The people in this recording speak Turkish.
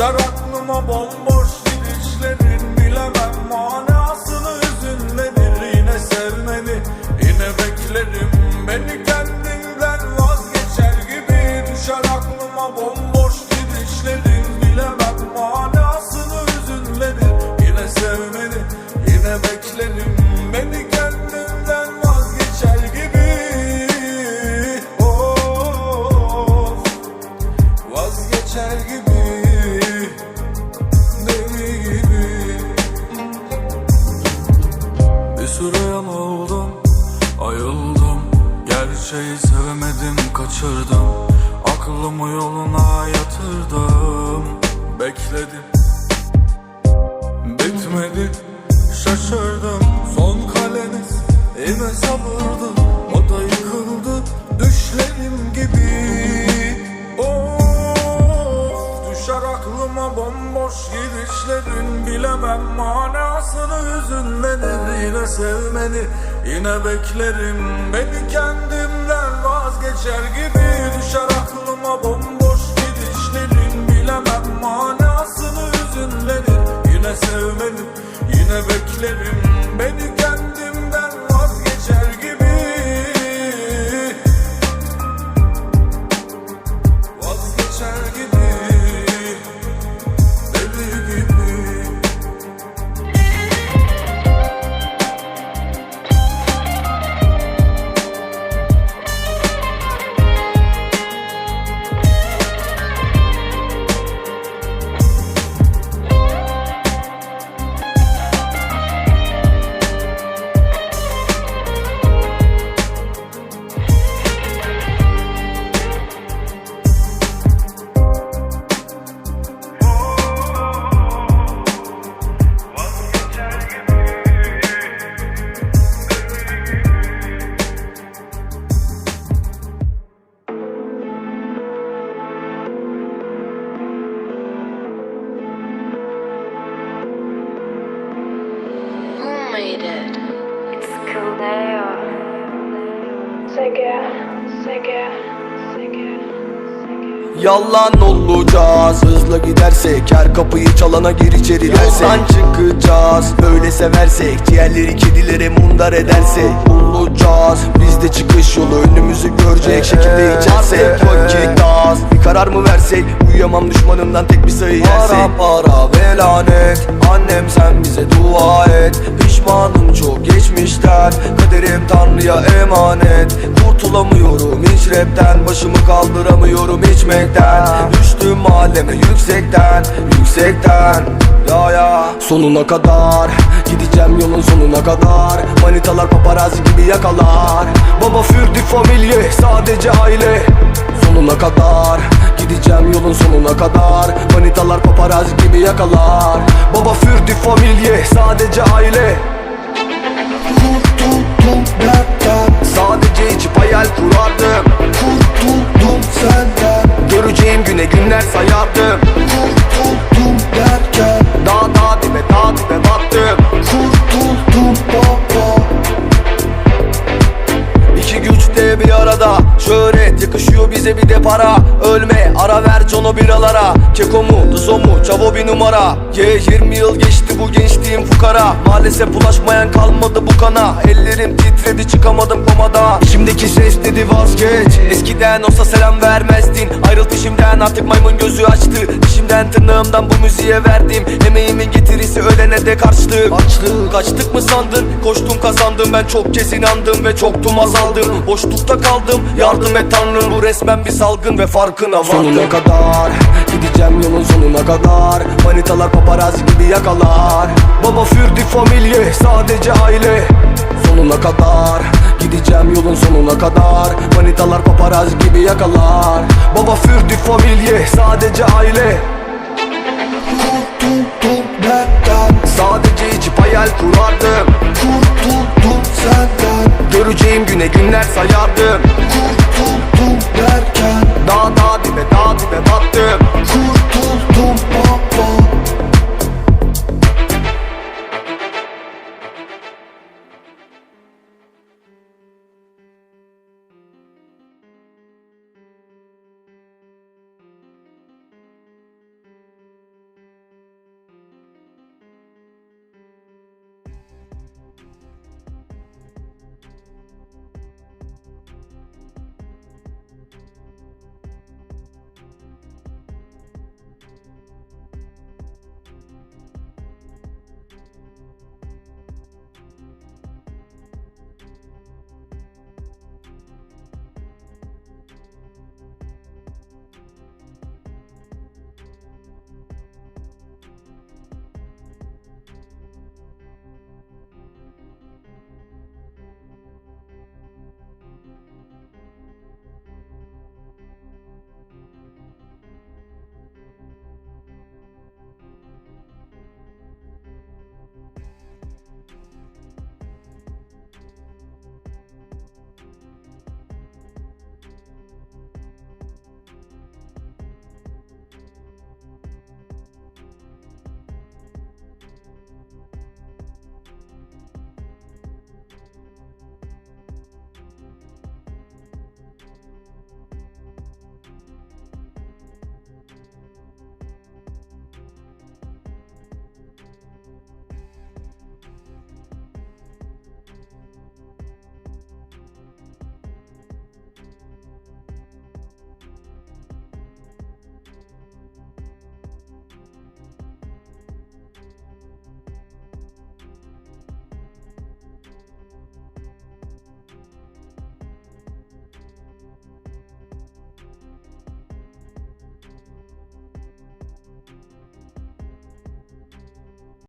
Düşer aklıma bomboş gidişlerin yatırdım. Bekledim. Bitmedi. Şaşırdım. Son kaleniz Yine sabırdı. O da yıkıldı. Düşlerim gibi. Of Düşer aklıma bomboş gidişlerin. Bilemem manasını hüzünlenir Yine sevmeni yine beklerim. Beni kendimden vazgeçer yine İt? It's Caldeo. Sega, Sega. Yalan olacağız Hızla gidersek her kapıyı çalana gir içeri dersek Yoldan çıkacağız böyle seversek Ciğerleri kedilere mundar edersek Olacağız bizde çıkış yolu önümüzü görecek şekilde içersek Vakit az bir karar mı versek? Uyuyamam düşmanımdan tek bir sayı yersek? Para para ve lanet Annem sen bize dua et. Pişmanım çok geçmişten. Kaderim tanrıya emanet. Kurtulamıyorum hiç rapten. Başımı kaldıramıyorum içmekten. Düştüm mahalleme yüksekten Yüksekten. Ya ya. Sonuna kadar Gideceğim yolun sonuna kadar. Manitalar paparazzi gibi yakalar. Baba für die Familie Sadece aile. Sonuna kadar Gideceğim yolun sonuna kadar. Manitalar paparazzi gibi yakalar. Baba für die Familie Sadece aile. Kurtuldum dertten Sadece içip hayal kurardım. Kurtuldum senden. Göreceğim güne günler sayardım. Kurtuldum derken. Dağ dağ dibe dağ dibe battım Kurtuldum baba. İki güç de bir arada yakışıyor bize bir de para. Ölme ara ver Jono biralara. Keko mu Duzo mu Çavo bir numara. Ye 20 yıl geçti bu gençliğim fukara. Maalesef bulaşmayan kalmadı bu kana. Ellerim titredi çıkamadım komada. İçimdeki ses dedi vazgeç. Eskiden olsa selam vermezdin. Ayrıl peşimden artık maymun gözü açtı. Dişimden tırnağımdan bu müziğe verdim. Emeğimin getirisi ölene de karşılık. Açlık. Kaçtık mı sandın? Koştum kazandım. Ben çok kez inandım Ve çoktum azaldım. Boşlukta kaldım. Yardım et tanrım Bu resmen bir salgın ve farkına vardım Sonuna kadar gideceğim yolun sonuna kadar. Manitalar paparazzi gibi yakalar. Baba für die Familie sadece aile. Sonuna kadar Gideceğim yolun sonuna kadar. Manitalar paparazzi gibi yakalar. Baba für die Familie sadece aile. Kurtuldum dertten Sadece içip hayal kurardım. Kurtuldum senden. Göreceğim güne günler sayardım